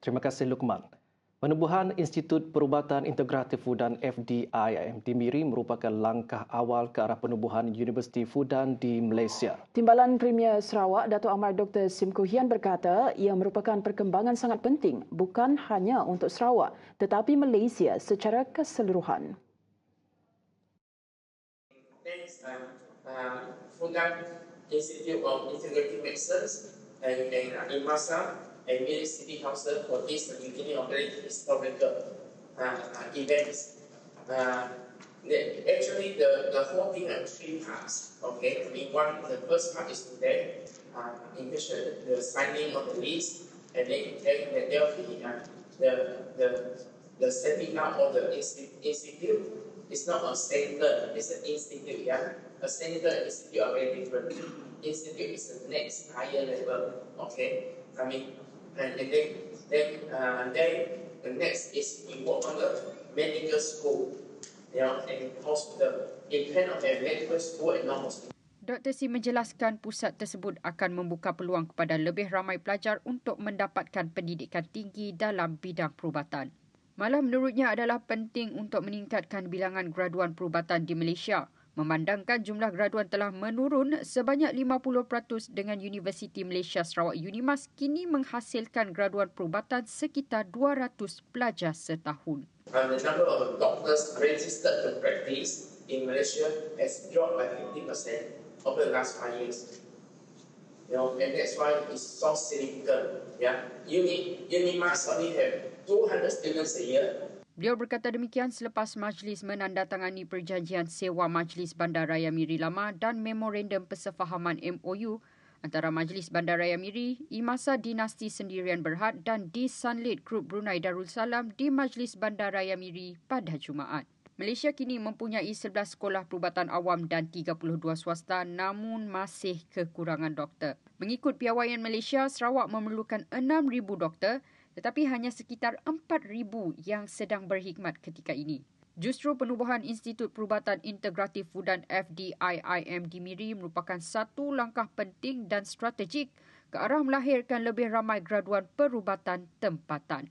Terima kasih Lukman. Penubuhan Institut Perubatan Integratif Fudan FDIM di Miri merupakan langkah awal ke arah penubuhan Universiti Fudan di Malaysia. Timbalan Premier Sarawak Datuk Amar Dr. Sim Kuhian berkata ia merupakan perkembangan sangat penting bukan hanya untuk Sarawak tetapi Malaysia secara keseluruhan. Thanks, uh, uh, Fudan Institute of Integrative Medicine and uh, IMASA and Miri City Council for this of very historical uh, uh, events. Uh, the, actually, the, the whole thing has three parts. Okay, I mean, one the first part is today, uh, in which the, the signing of the list, and then then, then there will be uh, the the the setting up of the institute. It's not a center; it's an institute. Yeah, a center and institute are very different. Institute is the next higher level. Okay, I mean and, and then, then, uh, then the next is we work on the medical school, you know, and hospital. It cannot have medical school and non-hospital. Dr. Si menjelaskan pusat tersebut akan membuka peluang kepada lebih ramai pelajar untuk mendapatkan pendidikan tinggi dalam bidang perubatan. Malah menurutnya adalah penting untuk meningkatkan bilangan graduan perubatan di Malaysia memandangkan jumlah graduan telah menurun sebanyak 50% dengan Universiti Malaysia Sarawak Unimas kini menghasilkan graduan perubatan sekitar 200 pelajar setahun. And the number of doctors registered to practice in Malaysia has dropped by 50% over the last five years. You know, and that's why it's so significant. Yeah, Uni, Unimas only have 200 students a year, Beliau berkata demikian selepas majlis menandatangani perjanjian sewa Majlis Bandaraya Miri Lama dan Memorandum Persefahaman MOU antara Majlis Bandaraya Miri, Imasa Dinasti Sendirian Berhad dan di Sunlit Group Brunei Darussalam di Majlis Bandaraya Miri pada Jumaat. Malaysia kini mempunyai 11 sekolah perubatan awam dan 32 swasta namun masih kekurangan doktor. Mengikut piawaian Malaysia, Sarawak memerlukan 6,000 doktor tetapi hanya sekitar 4,000 yang sedang berkhidmat ketika ini. Justru penubuhan Institut Perubatan Integratif Fudan FDIIM di Miri merupakan satu langkah penting dan strategik ke arah melahirkan lebih ramai graduan perubatan tempatan.